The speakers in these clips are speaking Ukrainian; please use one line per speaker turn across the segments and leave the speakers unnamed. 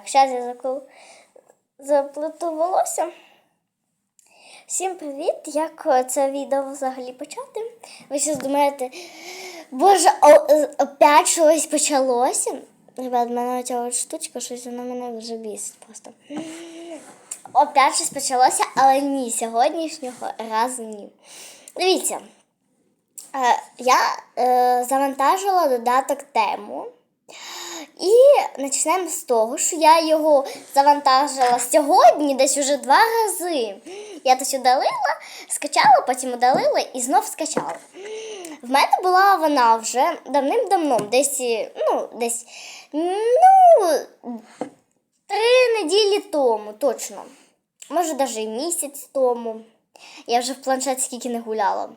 Так, зараз я закру... заплету волосся. Всім привіт! Як е, це відео взагалі почати? Ви зараз думаєте, боже, е, опять щось почалося? Ребят, в мене ця от штучка, щось вона мене вже бісить просто. Опять щось почалося, але ні, сьогоднішнього разу ні. Дивіться, е, я завантажила додаток тему. Почнемо з того, що я його завантажила сьогодні десь уже два рази. Я то удалила, скачала, потім удалила і знов скачала. В мене була вона вже давним-давно, десь, ну, десь, ну, три неділі тому, точно. Може, навіть місяць тому. Я вже в планшет скільки не гуляла.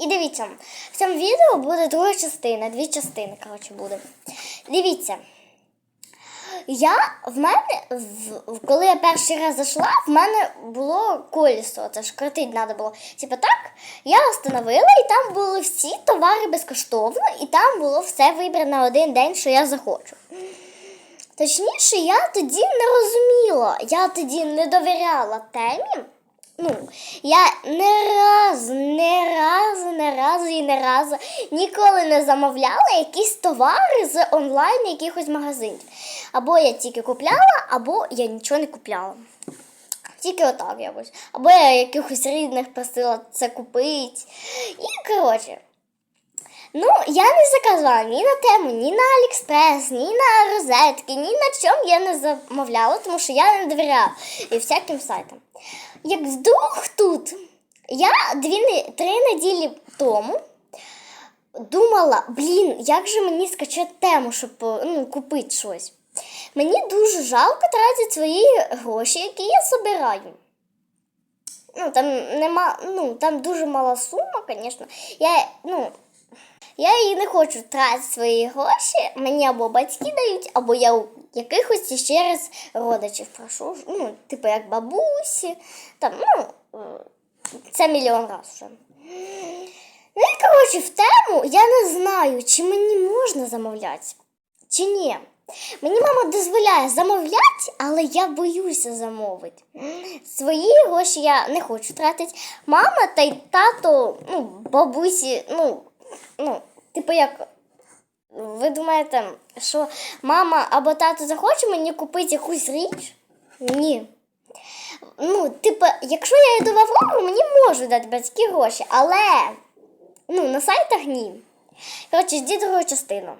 І дивіться, в цьому відео буде друга частина, дві частини, коротше, буде. Дивіться. Я в мене, в, коли я перший раз зайшла, в мене було колесо, це ж крутить треба було. Типа так, я встановила, і там були всі товари безкоштовно, і там було все вибір на один день, що я захочу. Точніше, я тоді не розуміла, я тоді не довіряла темі. Ну, я не разу, не разу, не разу і не разу ніколи не замовляла якісь товари з онлайн якихось магазинів. Або я тільки купляла, або я нічого не купляла. Тільки отак якось. Або я якихось рідних просила це купити. І, коротше, ну, я не заказувала ні на тему, ні на Алікспрес, ні на розетки, ні на чому я не замовляла, тому що я не довіряла і всяким сайтам. Як вдруг тут, я дві, три неділі тому думала, блін, як же мені скачати тему, щоб ну, купити щось. Мені дуже жалко тратити свої гроші, які я збираю. Ну, там нема, ну, там дуже мала сума, звісно. Я, ну, я її не хочу тратити свої гроші. Мені або батьки дають, або я у якихось ще раз родичів прошу. Ну, типу як бабусі. Там, ну, е, це мільйон разів. Ну коротше, в тему я не знаю, чи мені можна замовляти, чи ні. Мені мама дозволяє замовляти, але я боюся замовити. Свої гроші я не хочу тратити. Мама та й тато, ну, бабусі, ну, ну, типу як. Ви думаєте, що мама або тато захоче мені купити якусь річ? Ні. Ну, типу, якщо я йду в Аврору, мені можуть дати батьки гроші, але ну, на сайтах ні. Коротше, ждіть другу частину.